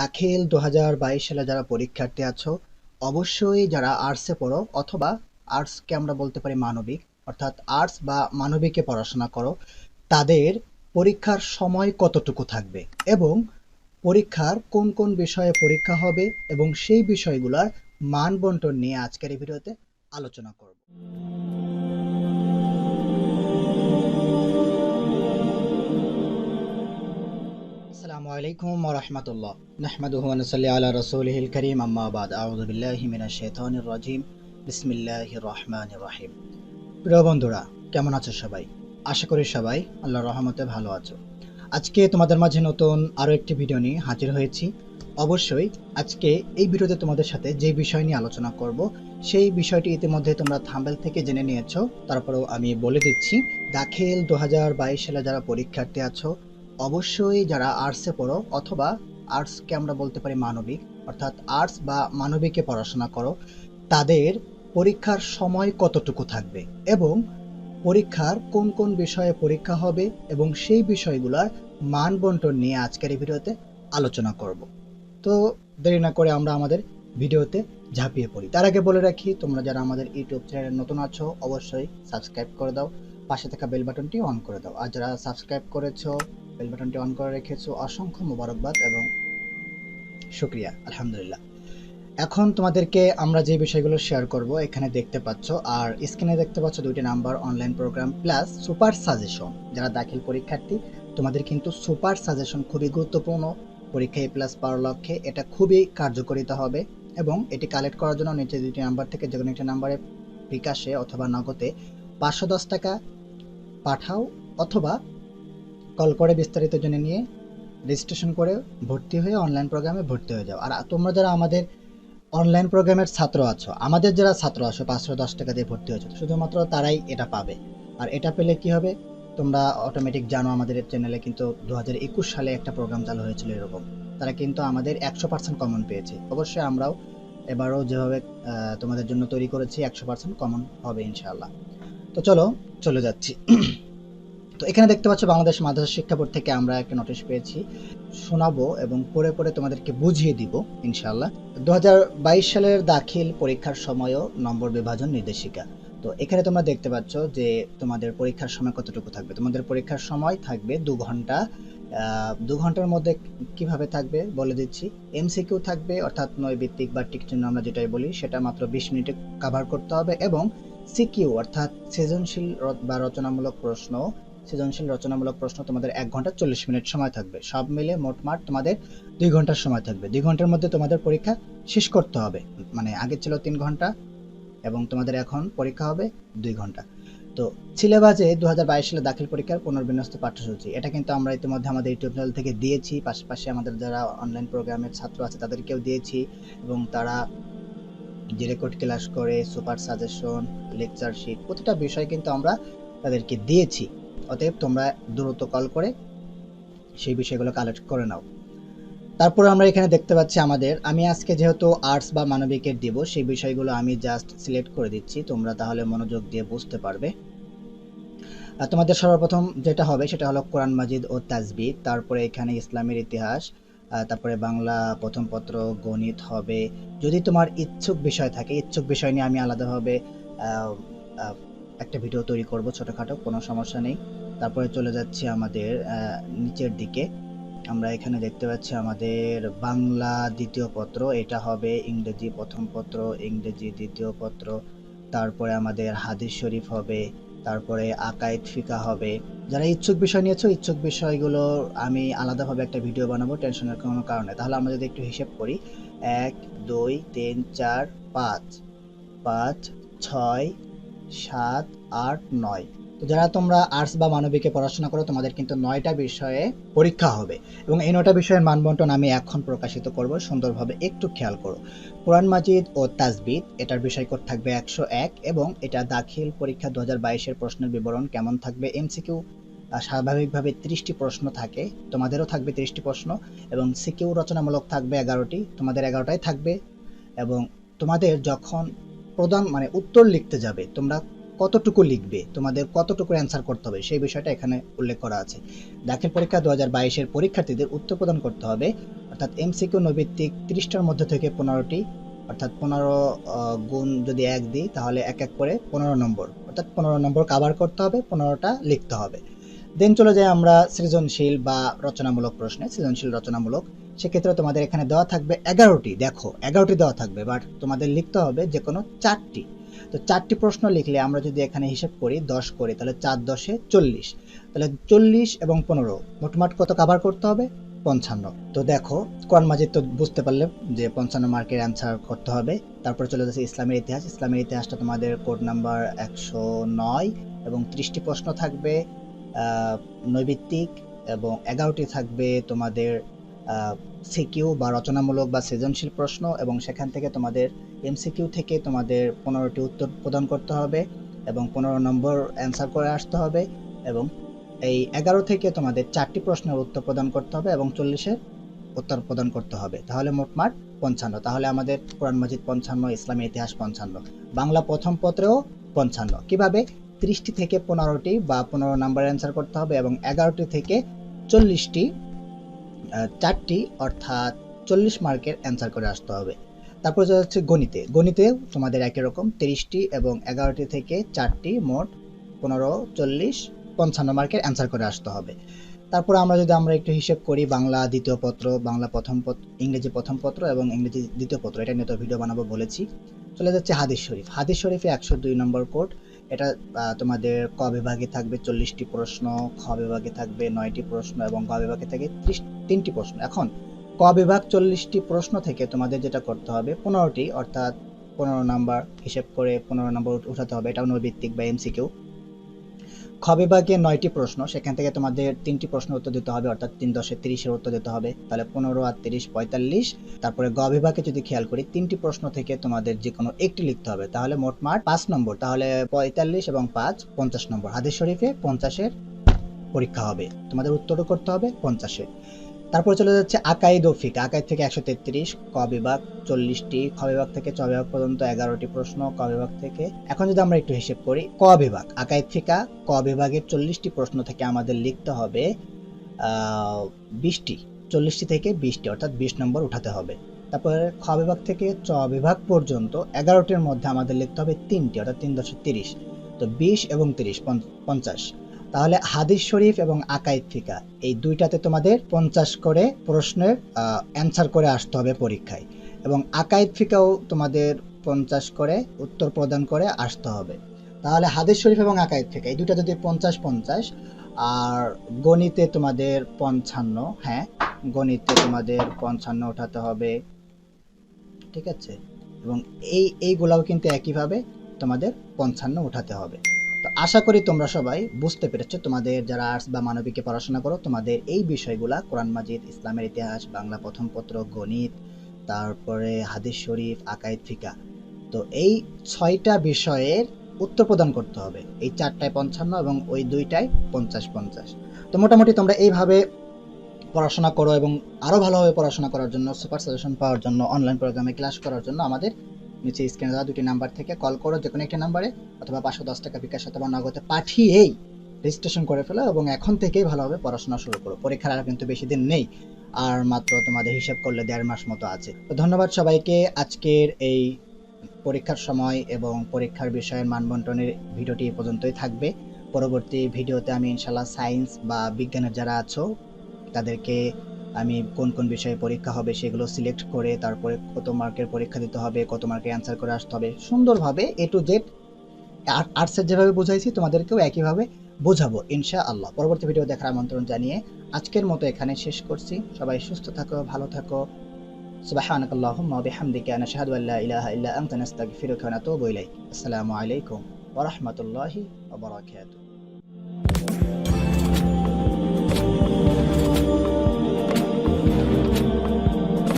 দাখিল দু সালে যারা পরীক্ষার্থী আছো, অবশ্যই যারা আর্টসে পড়ো অথবা আর্টসকে আমরা বলতে পারি মানবিক, অর্থাৎ আর্টস বা মানবিকে পড়াশোনা করো, তাদের পরীক্ষার সময় কতটুকু থাকবে এবং পরীক্ষার কোন কোন বিষয়ে পরীক্ষা হবে এবং সেই বিষয়গুলোর মান বন্টন নিয়ে আজকের এই ভিডিওতে আলোচনা করব। আলাইকুম রাহমাতুল্লাহ নাহমাদুহু ওয়া নুসাল্লি আলা রাসূলিহিল কারীম। আম্মা বাদ। আউযু বিল্লাহি মিনাশ শাইতানির রাজিম। বিসমিল্লাহির রহমানির রহিম। প্রিয় বন্ধুরা, কেমন আছো সবাই? আশা করি সবাই আল্লাহর রহমতে ভালো আছো। আজকে তোমাদের মাঝে নতুন আরও একটি ভিডিও নিয়ে হাজির হয়েছি। অবশ্যই আজকে এই ভিডিওতে তোমাদের সাথে যে বিষয় নিয়ে আলোচনা করব, সেই বিষয়টি ইতিমধ্যে তোমরা থাম্বেল থেকে জেনে নিয়েছো। তারপরেও আমি বলে দিচ্ছি, দাখিল দু সালে যারা পরীক্ষার্থী আছো অবশ্যই যারা আর্টসে পড়ো অথবা আর্টসকে আমরা বলতে পারি মানবিক, অর্থাৎ আর্টস বা মানবিকে পড়াশোনা করো, তাদের পরীক্ষার সময় কতটুকু থাকবে এবং পরীক্ষার কোন কোন বিষয়ে পরীক্ষা হবে এবং সেই বিষয়গুলোর মান বন্টন নিয়ে আজকের এই ভিডিওতে আলোচনা করব। তো দেরি না করে আমরা আমাদের ভিডিওতে ঝাঁপিয়ে পড়ি। তার আগে বলে রাখি, তোমরা যারা আমাদের ইউটিউব চ্যানেলে নতুন আছো, অবশ্যই সাবস্ক্রাইব করে দাও, পাশে থাকা বেল বাটনটি অন করে দাও। আর যারা সাবস্ক্রাইব করেছ বেল বাটনটি অন করে রেখেছো। অসংখ্য মোবারকবাদ এবং শুক্রিয়া, আলহামদুলিল্লাহ। এখন তোমাদেরকে আমরা যে বিষয়গুলো শেয়ার করব, এখানে দেখতে পাচ্ছ, আর স্ক্রিনে দেখতে পাচ্ছ দুইটি number online program plus super suggestion যারা দাখিল পরীক্ষার্থী, তোমাদের কিন্তু সুপার সাজেশন খুবই গুরুত্বপূর্ণ। পরীক্ষা এ প্লাস পাওয়ার লক্ষ্যে এটা খুবই কার্যকরিতা হবে এবং এটি কালেক্ট করার জন্য নিচে দুইটি নাম্বার থেকে যে কোনো একটি নাম্বারে বিকাশে অথবা নগদে পাঁচশো দশ টাকা পাঠাও অথবা কল করে বিস্তারিত জেনে নিয়ে রেজিস্ট্রেশন করে ভর্তি হয়ে অনলাইন প্রোগ্রামে ভর্তি হয়ে যাও। আর তোমরা যারা আমাদের অনলাইন প্রোগ্রামের ছাত্র আছো, আমাদের যারা ছাত্র আছো, পাঁচশো দশ টাকা দিয়ে ভর্তি হয়েছো, শুধুমাত্র তারাই এটা পাবে। আর এটা পেলে কি হবে? তোমরা অটোমেটিক জানো আমাদের চ্যানেলে কিন্তু দু হাজার একুশ সালে একটা প্রোগ্রাম চালু হয়েছিল এরকম। তারা কিন্তু আমাদের একশো পার্সেন্ট কমন পেয়েছে। অবশ্যই আমরাও এবারও যেভাবে তোমাদের জন্য তৈরি করেছি, একশো পার্সেন্ট কমন হবে ইনশাআল্লাহ। তো চলো, চলে যাচ্ছি। তো এখানে দেখতে পাচ্ছ বাংলাদেশ মাদ্রাসা শিক্ষা বোর্ড থেকে আমরা একটা নোটিশ পেয়েছি। শোনাবো এবং পড়ে পড়ে তোমাদেরকে বুঝিয়ে দিব, ইনশাআল্লাহ। দুহাজার বাইশ সালের দাখিল পরীক্ষার সময়ও নম্বর বিভাজন নির্দেশিকা। তো এখানে তোমরা দেখতে পাচ্ছ যে তোমাদের পরীক্ষার সময় কতটুকু থাকবে? তোমাদের পরীক্ষার সময় থাকবে দু ঘণ্টা দু ঘণ্টার মধ্যে কীভাবে থাকবে বলে দিচ্ছি। এমসিকিউ থাকবে, অর্থাৎ নৈবিত্তিক বা টিক চিহ্ন আমরা যেটাই বলি, সেটা মাত্র বিশ মিনিটে কভার করতে হবে এবং সিকিউ অর্থাৎ সৃজনশীল বা রচনামূলক প্রশ্ন সৃজনশীল রচনামূলক প্রশ্ন তোমাদের এক ঘণ্টা চল্লিশ মিনিট সময় থাকবে। সব মিলে মোটমাট তোমাদের দুই ঘণ্টার সময় থাকবে। দুই ঘণ্টার মধ্যে তোমাদের পরীক্ষা শেষ করতে হবে। মানে আগে ছিল তিন ঘণ্টা এবং তোমাদের এখন পরীক্ষা হবে দুই ঘণ্টা। তো সিলেবাসে দু হাজার বাইশ সালে দাখিল পরীক্ষার পুনর্বিন্যস্ত পাঠ্যসূচি। এটা কিন্তু আমরা ইতিমধ্যে আমাদের ইউটিউব চ্যানেল থেকে দিয়েছি। পাশাপাশি আমাদের যারা অনলাইন প্রোগ্রামের ছাত্র আছে, তাদেরকেও দিয়েছি এবং তারা যে রেকর্ড ক্লাস করে সুপার সাজেশন লেকচার শিট প্রতিটা বিষয় কিন্তু আমরা তাদেরকে দিয়েছি। অতএব তোমরা দ্রুত কল করে সেই বিষয়গুলো কালেক্ট করে নাও। তারপর আমরা এখানে দেখতে পাচ্ছি আমাদের, আমি আজকে যেহেতু আর্টস বা মানবিকের দিব, সেই বিষয়গুলো আমি জাস্ট সিলেক্ট করে দিচ্ছি, তোমরা তাহলে মনোযোগ দিয়ে বুঝতে পারবে। আর তোমাদের সর্বপ্রথম যেটা হবে, সেটা হলো কোরআন মাজিদ ও তাজবিদ তারপরে এখানে ইসলামের ইতিহাস তারপরে বাংলা প্রথম পত্র, গণিত হবে। যদি তোমার ইচ্ছুক বিষয় থাকে, ইচ্ছুক বিষয় নিয়ে আমি আলাদাভাবে একটা ভিডিও তৈরি করব ছোটোখাটো, কোনো সমস্যা নেই। তারপরে চলে যাচ্ছি আমাদের নিচের দিকে। আমরা এখানে দেখতে পাচ্ছি আমাদের বাংলা দ্বিতীয় পত্র, এটা হবে ইংরেজি প্রথম পত্র, ইংরেজি দ্বিতীয় পত্র। তারপরে আমাদের হাদিস শরীফ হবে, তারপরে আকাইদ ফিকা হবে। যারা ইচ্ছুক বিষয় নিয়েছো, ইচ্ছুক বিষয়গুলো আমি আলাদাভাবে একটা ভিডিও বানাবো, টেনশনের কোনো কারণে তাহলে আমরা যদি একটু হিসেব করি, এক, দুই, তিন, চার, পাঁচ। পাঁচ, ছয় সাত, আট, নয়। তো যারা তোমরা আর্টস বা মানবিকে পড়াশোনা করো, তোমাদের কিন্তু নয়টা বিষয়ে পরীক্ষা হবে। এবং এই নয়টা বিষয়ের মানবন্টন আমি এখন প্রকাশিত করব। সুন্দরভাবে একটু খেয়াল করো। কোরআন মাজিদ ও তাজবিদ এটার বিষয় কোড থাকবে একশো এক এবং এটা দাখিল পরীক্ষা দু হাজার বাইশের প্রশ্নের বিবরণ কেমন থাকবে? এমসিকিউ স্বাভাবিকভাবে ত্রিশটি প্রশ্ন থাকে। তোমাদেরও থাকবে ত্রিশটি প্রশ্ন এবং সিকিউ রচনামূলক থাকবে এগারোটি। তোমাদের এগারোটাই থাকবে এবং তোমাদের যখন প্রধান মানে উত্তর লিখতে যাবে, তোমরা কতটুকু লিখবে, তোমাদের কতটুকু অ্যান্সার করতে হবে, সেই বিষয়টা এখানে উল্লেখ করা আছে। দাখিল পরীক্ষা দু হাজার বাইশের পরীক্ষার্থীদের উত্তর প্রদান করতে হবে, অর্থাৎ এমসিকিউ নৈবিত্তিক তিরিশটার মধ্যে থেকে পনেরোটি, অর্থাৎ পনেরো গুণ যদি এক দিই, তাহলে এক এক করে পনেরো নম্বর, অর্থাৎ পনেরো নম্বর কাভার করতে হবে, পনেরোটা লিখতে হবে। দেন চলে যাই আমরা সৃজনশীল বা রচনামূলক প্রশ্নে, সৃজনশীল রচনামূলক সেক্ষেত্রে তোমাদের এখানে দেওয়া থাকবে এগারোটি। দেখো, এগারোটি দেওয়া থাকবে বাট তোমাদের লিখতে হবে যে কোনো চারটি। তো চারটি প্রশ্ন লিখলে আমরা যদি এখানে হিসেব করি দশ করি, তাহলে চার দশে চল্লিশ। তাহলে চল্লিশ এবং পনেরো, মোটমাট কত কাভার করতে হবে? পঞ্চান্ন। তো দেখো কোরআন মাজিদ তো বুঝতে পারলে যে পঞ্চান্ন মার্কের অ্যান্সার করতে হবে। তারপর চলে যাচ্ছে ইসলামের ইতিহাস। ইসলামের ইতিহাসটা তোমাদের কোড নাম্বার একশো নয় এবং ত্রিশটি প্রশ্ন থাকবে নৈবিত্তিক এবং এগারোটি থাকবে তোমাদের সিকিউ বা রচনামূলক বা সৃজনশীল প্রশ্ন এবং সেখান থেকে তোমাদের এমসিকিউ থেকে তোমাদের পনেরোটি উত্তর প্রদান করতে হবে এবং পনেরো নম্বর অ্যান্সার করে আসতে হবে এবং এই এগারো থেকে তোমাদের চারটি প্রশ্নের উত্তর প্রদান করতে হবে এবং চল্লিশের উত্তর প্রদান করতে হবে। তাহলে মোটমাট পঞ্চান্ন। তাহলে আমাদের কোরআন মাজিদ পঞ্চান্ন, ইসলামী ইতিহাস পঞ্চান্ন। বাংলা প্রথম পত্রেও পঞ্চান্ন। কীভাবে? ত্রিশটি থেকে পনেরোটি বা পনেরো নাম্বার অ্যান্সার করতে হবে এবং এগারোটি থেকে চল্লিশটি চারটি অর্থাৎ চল্লিশ মার্কের অ্যান্সার করে আসতে হবে। তারপর চলে যাচ্ছে গণিতে। গণিতেও তোমাদের একই রকম, তিরিশটি এবং এগারোটি থেকে চারটি মোট পনেরো, চল্লিশ, পঞ্চান্ন মার্কের অ্যান্সার করে আসতে হবে। তারপর আমরা যদি আমরা একটু হিসেব করি বাংলা দ্বিতীয় পত্র, বাংলা প্রথম পত্র ইংরেজি প্রথম পত্র এবং ইংরেজি দ্বিতীয় পত্র, এটা নিয়ে তো ভিডিও বানাবো বলেছি। চলে যাচ্ছে হাদিস শরীফ। হাদিস শরীফে একশো দুই নম্বর কোড। এটা তোমাদের ক বিভাগে থাকবে চল্লিশটি প্রশ্ন, খ বিভাগে থাকবে নয়টি প্রশ্ন এবং গ বিভাগে থাকে ত্রিশ, তিনটি প্রশ্ন। এখন, ক বিভাগ চল্লিশটি প্রশ্ন থেকে তোমাদের যেটা করতে হবে, পনেরোটি, অর্থাৎ পনেরো নাম্বার হিসেব করে পনেরো নাম্বার উঠাতে হবে। এটা নৈবিত্তিক বা এমসিকিউ খ বিভাগে নয়টি প্রশ্ন, সেখান থেকে তোমাদের তিনটি প্রশ্ন উত্তর দিতে হবে, অর্থাৎ তিন দশে তিরিশের উত্তর দিতে হবে। তাহলে পনেরো আর তিরিশ পঁয়তাল্লিশ। তারপরে গ বিভাগে যদি খেয়াল করি, তিনটি প্রশ্ন থেকে তোমাদের যে কোনো একটি লিখতে হবে। তাহলে মোটমাট পাঁচ নম্বর। তাহলে পঁয়তাল্লিশ এবং পাঁচ, পঞ্চাশ নম্বর। হাদিস শরীফে পঞ্চাশের পরীক্ষা হবে। তোমাদের উত্তরও করতে হবে পঞ্চাশে তারপর চলে যাচ্ছে আকাইদ ও ফিক আকাইদ থেকে একশো তেত্রিশ, ক বিভাগ চল্লিশটি, খ বিভাগ থেকে চ বিভাগ পর্যন্ত এগারোটি প্রশ্ন, ক বিভাগ থেকে। এখন যদি আমরা একটু হিসেব করি, ক বিভাগ আকাইদ ফিকা ক বিভাগের চল্লিশটি প্রশ্ন থেকে আমাদের লিখতে হবে বিশটি, চল্লিশটি থেকে বিশটি, অর্থাৎ বিশ নম্বর উঠাতে হবে। তারপরে খ বিভাগ থেকে চ বিভাগ পর্যন্ত এগারোটির মধ্যে আমাদের লিখতে হবে তিনটি, অর্থাৎ তিন দশে তিরিশ। তো বিশ এবং তিরিশ, পঞ্চাশ। তাহলে হাদিস শরীফ এবং আকাইদ ফিকা, এই দুইটাতে তোমাদের পঞ্চাশ করে প্রশ্নের অ্যান্সার করে আসতে হবে পরীক্ষায়। এবং আকাইদ ফিকাও তোমাদের পঞ্চাশ করে উত্তর প্রদান করে আসতে হবে। তাহলে হাদিস শরীফ এবং আকাইদ ফিকা, এই দুইটা যদি পঞ্চাশ পঞ্চাশ, আর গণিতে তোমাদের পঞ্চান্ন হ্যাঁ গণিতে তোমাদের পঞ্চান্ন ওঠাতে হবে, ঠিক আছে? এবং এই, এইগুলাও কিন্তু একইভাবে তোমাদের পঞ্চান্ন উঠাতে হবে। তো আশা করি তোমরা সবাই বুঝতে পেরেছ, তোমাদের যারা আর্টস বা মানবিকে পড়াশোনা করো, তোমাদের এই বিষয়গুলা, কোরআন মাজিদ, ইসলামের ইতিহাস, বাংলা প্রথম পত্র গণিত, তারপরে হাদিস শরীফ আকাইদ ফিকা। তো এই ছয়টা বিষয়ের উত্তর প্রদান করতে হবে। এই চারটায় পঞ্চান্ন এবং ওই দুইটায় পঞ্চাশ পঞ্চাশ। তো মোটামুটি তোমরা এইভাবে পড়াশোনা করো এবং আরও ভালোভাবে পড়াশোনা করার জন্য সুপার সাজেশন পাওয়ার জন্য অনলাইন প্রোগ্রামে ক্লাস করার জন্য আমাদের নিচে স্ক্রিনে দেওয়া দুটি নাম্বার থেকে কল করো যে কোনো একটি নাম্বারে, অথবা পাঁচশো দশ টাকা বিকাশ অথবা নগদে পাঠিয়েই রেজিস্ট্রেশন করে ফেলো এবং এখন থেকেই ভালোভাবে পড়াশোনা শুরু করো। পরীক্ষার আর কিন্তু বেশি দিন নেই, আর মাত্র তোমাদের হিসাব করলে দেড় মাস মতো আছে। তো ধন্যবাদ সবাইকে, আজকের এই পরীক্ষার সময় এবং পরীক্ষার বিষয়ের মানবন্টনের ভিডিওটি এ পর্যন্তই থাকবে। পরবর্তী ভিডিওতে আমি ইনশাল্লাহ সায়েন্স বা বিজ্ঞানের যারা আছো, তাদেরকে আমি কোন কোন বিষয়ে পরীক্ষা হবে সেগুলো সিলেক্ট করে তারপরে কত মার্কের পরীক্ষা দিতে হবে কত মার্কের অ্যান্সার করে আসতে হবে সুন্দরভাবে এ টু জেড আর্টসের যেভাবে বুঝাইছি তোমাদেরকেও একইভাবে বোঝাবো ইনশা আল্লাহ পরবর্তী ভিডিও দেখার আমন্ত্রণ জানিয়ে আজকের মতো এখানে শেষ করছি সবাই সুস্থ থাকো ভালো থাকো سبحانك اللهم وبحمدك نشهد أن لا إله إلا أنت نستغفرك ونتوب إليك السلام عليكم ورحمة الله وبركاته